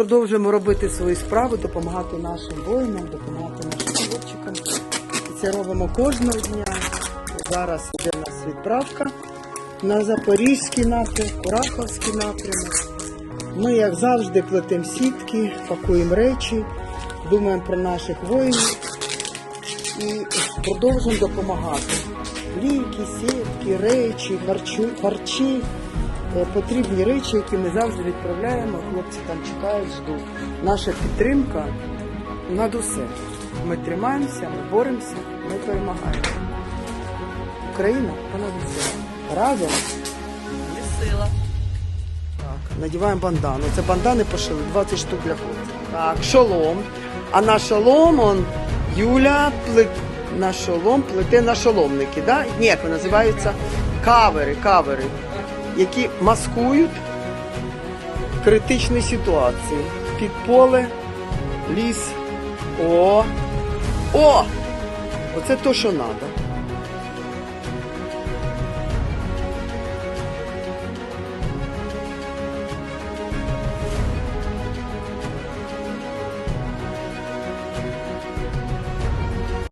Продовжуємо робити свої справи, допомагати нашим воїнам, допомагати нашим хлопчикам. І це робимо кожного дня. Зараз йде у нас відправка на Запорізький напрямок, Кураховський напрямок. Ми, як завжди, плетемо сітки, пакуємо речі, думаємо про наших воїнів і продовжуємо допомагати. Ліки, сітки, речі, харчі, потрібні речі, які ми завжди відправляємо. Хлопці там чекають, ждуть. Наша підтримка над усе. Ми тримаємося, ми боремося, ми перемагаємо. Україна понад усе. Разом І сила. так, надіваємо бандану. Це бандани пошили 20 штук для хлопців. Так, шолом. А на шолом он Юля плет... на шолом плете на шоломники, да? Ні, як вони називаються кавери, кавери, які маскують критичні ситуації. Під поле, ліс. О! О! Оце то, що треба.